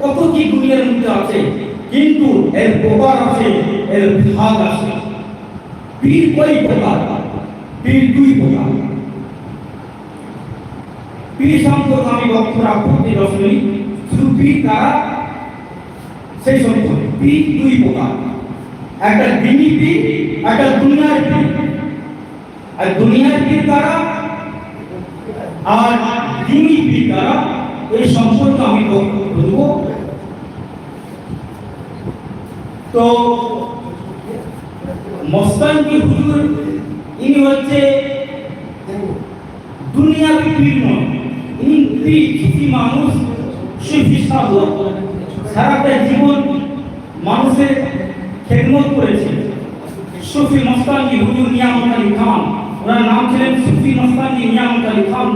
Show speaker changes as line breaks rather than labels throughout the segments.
কত কি দুনিয়ার মধ্যে আছে, কিন্তু এর প্রকার আছে, এর ভাগ আছে। পীর কই প্রকার? পীর দুই প্রকার। পীর সম্পর্কে আমি এই দশ মিনিট শুধু পীর কারা সেই সম্পর্কে পীর দুই প্রকার। একটা দিনী পীর একটা দুনিয়ার পীর আর দুনিয়ার পীর কারা আর দিনী পীর কারা এই সম্পর্কে আমি দেবো। তো মস্তানকি হুজুর, ইনি হচ্ছে দুনিয়াবি পীর নয়, ইনি পীর মানুষ সুফি সাধক সারাটা জীবন মানুষের খেদমত করেছে। সুফি মস্তানকি হুজুর নিয়ামত আলী খান, ওনার নাম ছিলেন সুফি মস্তানকি নিয়ামত আলী খান।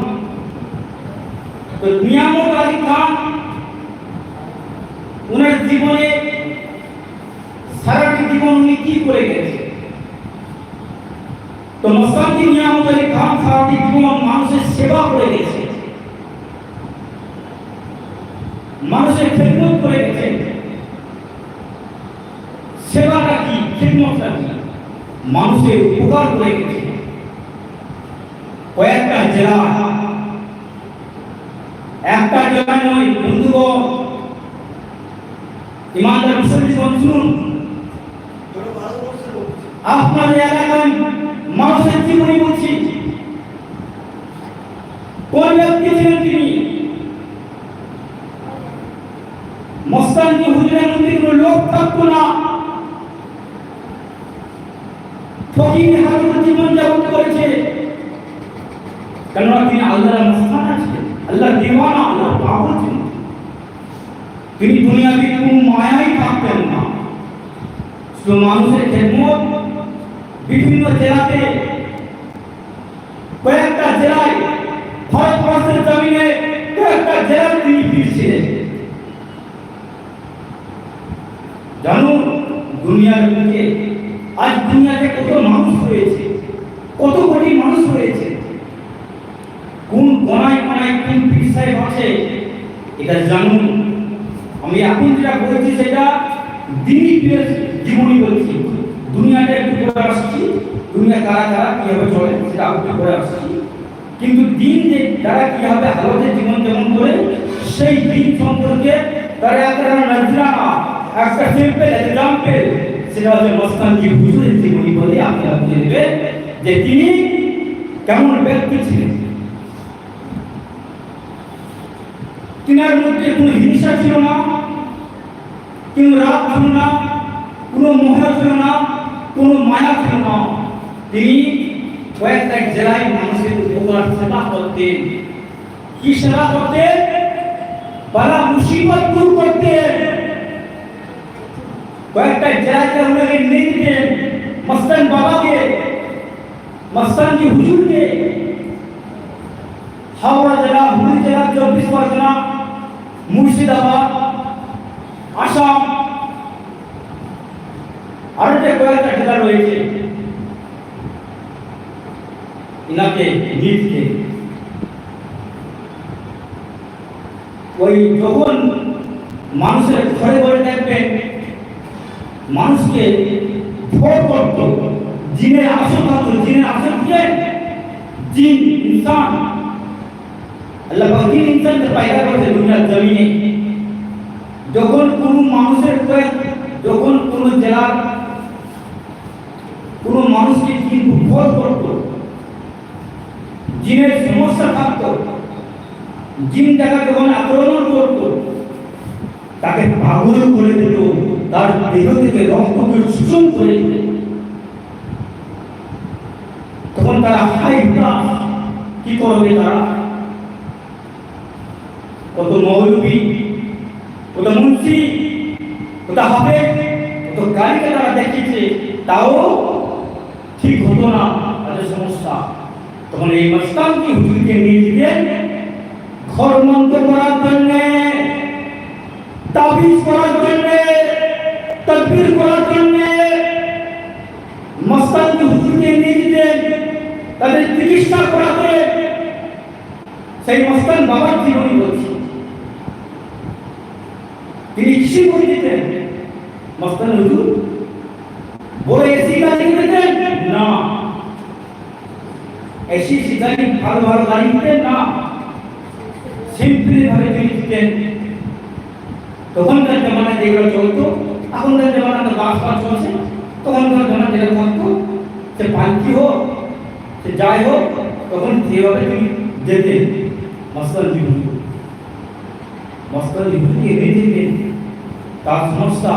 তো নিয়ামত আলী খান ওনার জীবনে সারাটি জীবন উনি কি করে গেছে তো মস্তানকি নিয়ামত আলী খান সারাটি জীবন মানুষের সেবা করে গেছে মানুষের খেদমত করে গেছে সেবাটা কি? খেদমতটা কি? মানুষের উপকার করে গেছে কয়েকটা জেলা একটা জেলা নয়, বন্ধুগণ, ইমানদার মুসলিম শুনুন। আপনাদের এলাকায় মানুষের জীবনী বলছি। কোন ব্যক্তি ছিলেন তিনি? মস্তানজি হুজুরের মধ্যে কোনো লোক থাকতো না। ফকির হাজর জীবন যাপন করেছে। কেননা তিনি আল্লাহর মস্তান আছে আল্লাহ দিওয়ানা, আল্লাহ ছিলেন তিনি। দুনিয়াতে কোনো মায়াই থাকতেন না। শুধু মানুষের খেদমত, বিভিন্ন জেলাতে কয়েকটা জেলায় ভারতবর্ষের জমিনে কয়েকটা জেলায় তিনি ফিরছিলেন। জানুন দুনিয়ার বুকে, আজ দুনিয়াতে কত মানুষ রয়েছে, কত কোটি মানুষ রয়েছে কোন কোনায় কোনায় কোন পীর সাহেব আছে, এটা জানুন। আমি এখন যেটা বলছি সেটা দিনই জীবনী বলছি। দুনিয়াটা একটু করে আসছি, দুনিয়া কারা কারা কীভাবে চলে সেটা একটু করে আসছি। কিন্তু দিন যে তারা কীভাবে হালতে জীবন যাপন করে, সেই দিন সম্পর্কে তারা একটা নজরানা একটা সিম্পল এক্সাম্পল সেটা হচ্ছে মস্তানজি হুজুরের জীবনী বলে আপনি আপনি দেবে যে তিনি কেমন ব্যক্তি ছিলেন। তিনার মধ্যে কোনো হিংসা ছিল না, কোনো রাগ ছিল না, কোনো মোহ ছিল না, কোনো মায়া ছিল না। তিনি কয়েকটা জেলায় মানুষের উপকার সেবা করতেন। কি সেবা করতেন? বালা মুসিবত দূর করতেন। কয়েকটা জেলাতে ওনাকে নিয়ে দিতেন মস্তান বাবাকে, মস্তানজি হুজুরকে। হাওড়া জেলা, হুগলি জেলা, চব্বিশ পরগনা মুর্শিদাবাদ, আসাম আরও যে কয়েকটা জেলা রয়েছে। ইনাকে নিতে ওই যখন মানুষের ঘরে ঘরে দেখবেন মানুষকে ভোর করত, জিনের আসল থাকতো জিনের আসল কে? জিন, ইনসান। আল্লাহ জিন ইনসানকে পয়দা করেছে দুনিয়ার জমিনে। যখন কোন মানুষের যখন কোন জেলার কোন মানুষকে জিন ভোর করত, জিনের সমস্যা থাকতো, জিন তাকে যখন আক্রমণ করত, তাকে পাগল করে দিত, তার দেহ থেকে রক্তকে শোষণ করে দিত। তখন তারা হাই কি করবে তারা? কত মৌলবী কত মুন্সি, কত হবে কত গাড়িকে তারা দেখিয়েছে, তাও ঠিক হতো না তাদের সমস্যা। তখন এই মস্তানকে হুজুরকে নিয়ে দিতেন ঘর মন্ত্র করার জন্য, তাবিজ করার জন্য তদবির করার জন্য মস্তানকে হুজুরকে নিয়ে দিতেন তাদের চিকিৎসা করাতে। সেই মস্তান বাবার জীবনী তিনি কৃষি বই দিতেন। মস্তান হুজুর, বড় এসি গাড়ি দিতেন? না। এসি গাড়ি ভালো ভালো গাড়ি দিতেন না। সিম্পলি ভাবে তিনি দিতেন। তখনকার জামানায় যেগুলো চলতো, এখনকার জামানায় তো বাস বাস চলছে, তখনকার জামানায় যেটা থাকতো সে পালকি হোক, সে যাই হোক, তখন যেভাবে তিনি যেতেন। মস্তান জীবন মস্তান জীবন এনে তার সমস্যা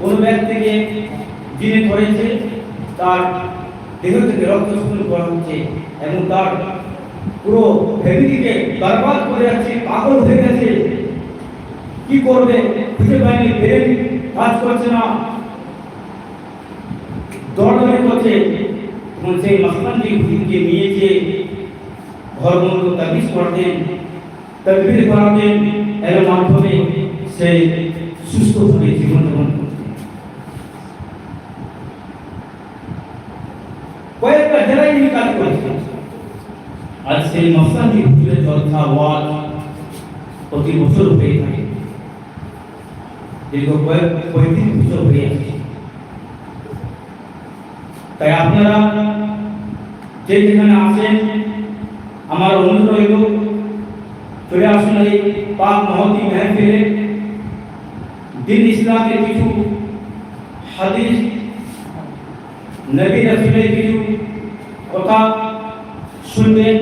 কোন ব্যক্তিকে যিনি করেছে তার দেহ থেকে রক্ত শোষণ করা হচ্ছে এবং তার পুরো ফ্যামিলিকে বরবাদ করে যাচ্ছে, পাগল হয়ে গেছে। কি করবে? খুঁজে পায়নি ব্রেন কাজ করছে না। দৌড়াদৌড়ি করছে। তখন সেই মাসলানজি হুজুরকে নিয়ে যে ঘর বন্ধ তাবিজ করতেন তকবির করাতেন এর মাধ্যমে সে সুস্থভাবে জীবনযাপন করতেন কয়েকটা জেলায় আজ সেই মাসলানজি হুজুরের জলসা ওয়াজ প্রতি হয়ে থাকে। দীর্ঘ কয়েক বছর হয়ে আসছে তাই আপনারা যে যেখানে আসেন আমার অনুরোধ রইল, চলে আসুন এই পাক মহতি মেহফিলে দিন ইসলামের কিছু হাদিস নবী রসুলের কিছু কথা শুনবেন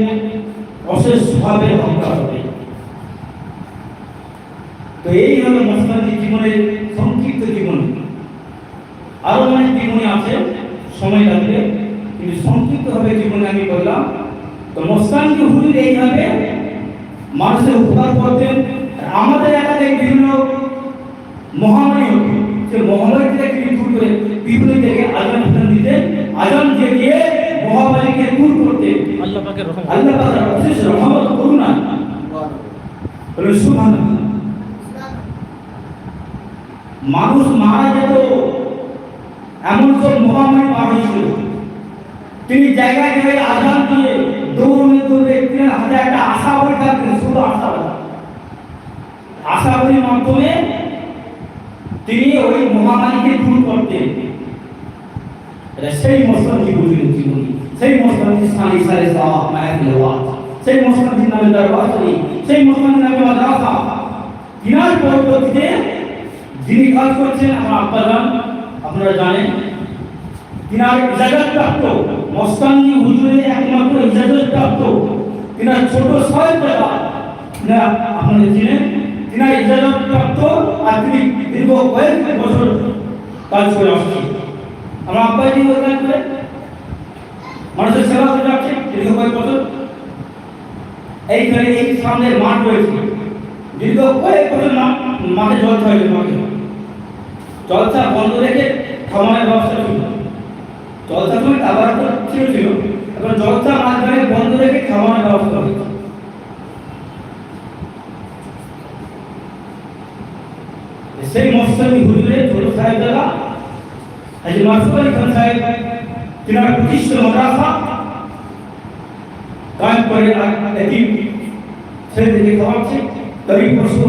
অশেষ ভাবে অঙ্কা হবে। তো এই হলো মসলাদি জীবনের সংক্ষিপ্ত জীবন। আরও অনেক জীবনে আছে, সময় লাগবে, কিন্তু সংক্ষিপ্ত ভাবে জীবনে আমি বললাম, তো মস্তানকে হুজুর এইভাবে মানুষের উপকার করতেন। আমাদের এলাকায় বিভিন্ন মহামারী হতো সে মহামারী থেকে দূর করে বিভিন্ন আজান দিতে আজান দিয়ে মহামারীকে দূর করতে
আল্লাহ
অশেষ রহমত মানুষ মারা যেত, এমন সব মহামারী হয়েছিল। তিনি জায়গায় জায়গায় আজান দিয়ে দৌড়ে দৌড়ে তিনি হাতে একটা আশা বলে থাকতেন শুধু আশা বলে। আশা বলির মাধ্যমে তিনি ওই মহামারীকে দূর করতেন সেই মসলাম জীবনের জীবনী, সেই মসলাম সালি সালে সাওয়া মায়াতুল ওয়াত সেই মসলাম নামে দরবার সেই মসলাম নামে মাদ্রাসা। তিনার পরবর্তীতে যিনি কাজ করছেন আমার আব্বাজান, আপনারা জানেন তিনার ইজাজত প্রাপ্ত। মস্তানি হুজুরের একমাত্র ইজাজত প্রাপ্ত। তিনার ছোট সাহেব দাদা তিনারা আপনারা চিনেন? তিনার ইজাজত প্রাপ্ত আর তিনি দীর্ঘ কয়েক বছর কাজ করে আসছেন। আমার আব্বাজি ওখানে করে? মানুষের সেবা করে যাচ্ছে দীর্ঘ কয়েক বছর। এইখানে এই সামনে মাঠ রয়েছে। দীর্ঘ কয়েক বছর মাঠে জলসা হয়েছে মাঠে। জলসা বন্ধ রেখে খামারের ব্যবস্থা ছিল। জলসা সময় আবার ছিল ছিল। এখন জলসা মাঝখানে বন্ধ রেখে খামারের ব্যবস্থা হয়েছে। সেই মস্তানি হুজুরে ছোট সাহেব দাদা আজ মাসুদ আলী খান সাহেব, তিনার প্রতিষ্ঠিত মাদ্রাসা কাজ করে একই ছেলেদেরকে খাওয়াচ্ছে গরিব পশু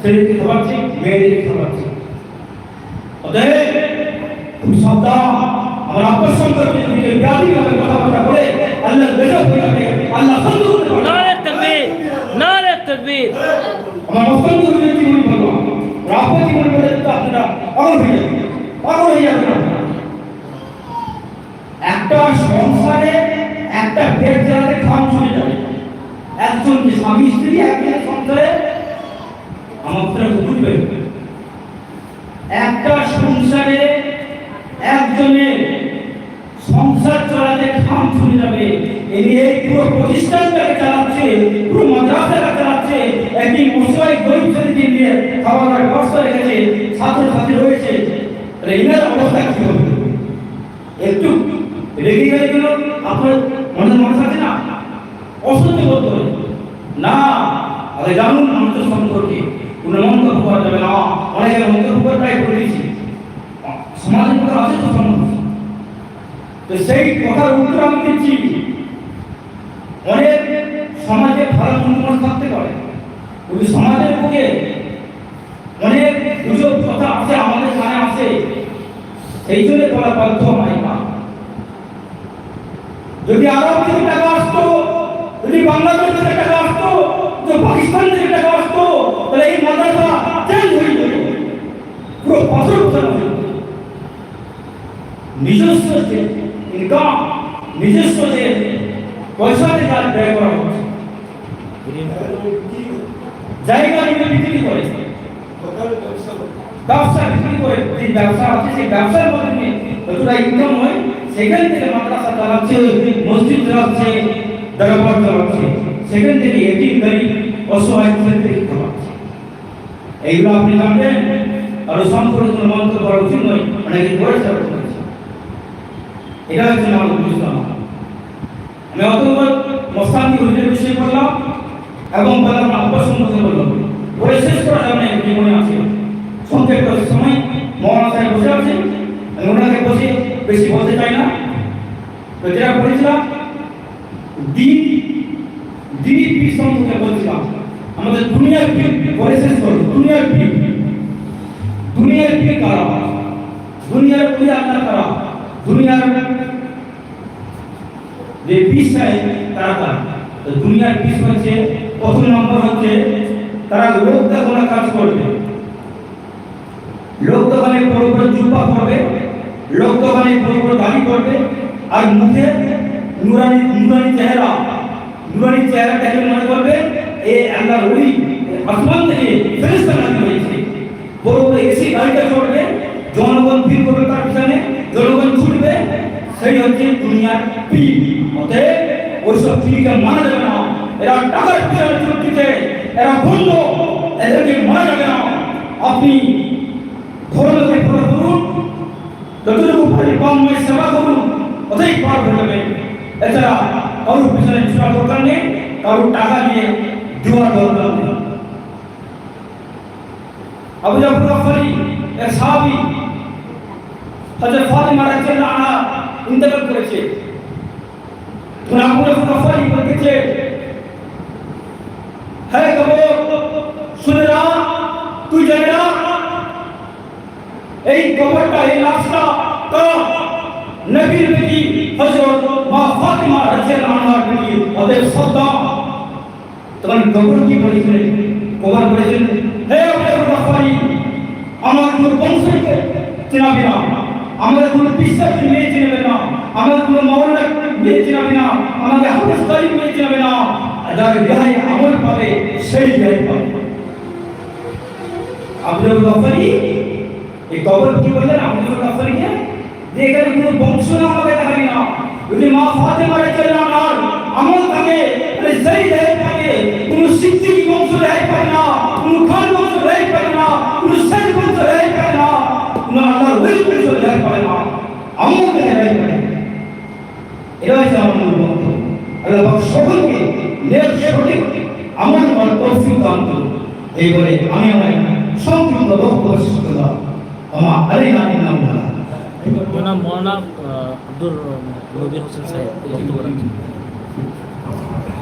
ছেলেদেরকে খাওয়াচ্ছে মেয়েদেরকে খাওয়াচ্ছে অতএব সাবধান। আমার সম্পর্কে যদি কেউ ব্যাধিভাবে কথাবার্তা বলে আল্লাহ বেজক হয়ে যাবে। আল্লাহ সন্তুষ্ট হবে না।
নারে তাকবীর নারে তাকবীর।
আমার মস্তান করে জীবন বলব রাপা জীবন বলে তো আপনারা পাগল হয়ে যাবে হয়ে একটা সংসারে একটা পেট চালাতে খাম চলে যাবে। একজন স্বামী স্ত্রী একজন সংসারে আমার বুঝবে একটা সংসারে একজনের চলে যাবে। এই এই পুরো প্রতিষ্ঠানটাকে চালাচ্ছে, পুরো মাদ্রাসাটা চালাচ্ছে, একদিন মশাই গরিব ছেলেকে নিয়ে খাওয়া দাওয়ার ব্যবস্থা রেখেছে ছাত্র ছাত্রী রয়েছে। এনার অবস্থা কি হবে? একটু রেগে গেলে গেল আপনার মনের মানুষ আছে না? অসহ্য করতে হবে। না, আরে জানুন মানুষের সম্পর্কে। কোনো মন্তব্য করা যাবে না। অনেকে মন্তব্য তাই করে দিয়েছে। সমাজের কথা আছে তো সমাজ তো সেই কথার উত্তর আমি দিচ্ছি। অনেক সমাজে ভালো সন্তুলন থাকতে পারে ওই সমাজের মুখে অনেক গুজব কথা আছে, আমাদের কানে আছে। সেই জন্য বলা বাধ্য হয় না যদি আরব থেকে টাকা আসতো, যদি বাংলাদেশ থেকে টাকা আসতো, যদি পাকিস্তান থেকে টাকা আসতো, তাহলে এই মাদ্রাসা চেঞ্জ হয়ে যেত পুরো হয়ে বছর নিজস্ব চেঞ্জ ইনকাম নিজস্ব যে পয়সা থেকে আজ ব্যয় করা হচ্ছে। জায়গা নিয়ে বিক্রি করে। ব্যবসা বিক্রি করে, যে ব্যবসা আছে, সেই ব্যবসার মধ্যে যতটা ইনকাম হয়, সেখান থেকে মাদ্রাসা চালাচ্ছে, মসজিদ চালাচ্ছে, দরবার চালাচ্ছে, সেখান থেকে এটি গরিব অসহায় ছেলেদের খাওয়াচ্ছে এইগুলো আপনি জানবেন আরও সম্পূর্ণ মন্তব্য করা উচিত নয়, অনেকে করেছে এটা হচ্ছে আমার বুঝলাম আমি অতবার মস্তানি হুজুরের বিষয়ে বললাম এবং বললাম আব্বাস সম্পর্কে বললাম। পরে শেষ করা যাবে জীবনে আছে। সংক্ষেপ সময় মহানা সাহেব বসে আছেন। আমি ওনাকে বসে বেশি বলতে চাই না। তো যেটা বলেছিলাম, দিন পীর সম্পর্কে বলছিলাম। আমাদের দুনিয়ার পীর, পরে শেষ দুনিয়ার পীর। দুনিয়ার পীর কারা? দুনিয়ার পীর আল্লাহ কারা? দুনিয়ার যে চাই তারা দুনিয়ার পিস হচ্ছে, প্রথম নম্বর হচ্ছে, তারা লোক দেখানোর কাজ করবে। লোক দোকানে বড় বড় জুব্বা পরবে লোক দোকানে বড় বড় দাড়ি করবে, আর মুখে নুরানি নুরানি চেহারা নুরানি চেহারা দেখে মনে করবে, এ আল্লাহ ওলি আসমান থেকে ফেরেশতা নাজিল হয়েছে। বড় বড় এসি গাড়িটা চড়বে, জনগণ ভিড় করবে তার পিছনে, জনগণ ছুটবে। সেই হচ্ছে দুনিয়ার পীর অতএব ওইসব পীরকে মানা যাবে না। এরা টাকার পিছনে ছুটছে এরা বন্ধ, এদেরকে মানা যাবে না। আপনি ধর্মকে ফলো করুন যতটুকু পারি কমে সেবা করুন অতই পার হয়ে যাবে। এছাড়া কারোর পিছনে ছোড়া দরকার নেই, কারোর টাকা দিয়ে দেওয়ার দরকার নেই। আবু জাফর গফারি এক সাহাবী, হযরত ফাতিমা রাদিয়াল্লাহু আনহা ইন্তেকাল করেছে। জাফর গফারি বলতেছে হে কবর শুনে না তুই জানে না এই কবরটা, এই লাশটা কার নবীর বেটি হযরত মা ফাতিমা রাদিয়াল্লাহু আনহার বেটি ওদের সদ্দা তখন কবর কি বলেছিলেন কবর বলেছিলেন হে আবু গফারি আমার বংশকে চেনাবি না আমাদের কোন বিশ্বাসী মেয়ে চেনাবে না। আমাদের কোন মাওলানা মেয়ে চেনাবে না। আমাদের হাফেজ তালিম মেয়ে চেনাবে না। যার রেহাই আমল পাবে, সেই রেহাই পাবে। আব্দুল গফারি, এই কবর কি বললেন? আব্দুল গফারিকে যে এখানে কোনো বংশ না আমাকে দেখাবি না। যদি মা ফাতেমা রাদিয়াল্লাহু আনহার আমল থাকে, তাহলে সেই রেহাই পাবে। কোনো সিদ্দিকী বংশ রেহাই পাবে না। কোনো খান বংশ রেহাই পাবে না। কোনো শেখ না আমল থেকে রেহাই এটা হচ্ছে আমার বক্তব্য আল্লাহ সকলকে নেক সঠিক আমল করার তৌফিক দান করুন এই বলে আমি আমার সংক্ষিপ্ত বক্তব্য শেষ করলাম আমার আলাইনা ইন্নাল্লাহ
জনাব মৌলানা আব্দুর নবীর হোসেন সাহেব।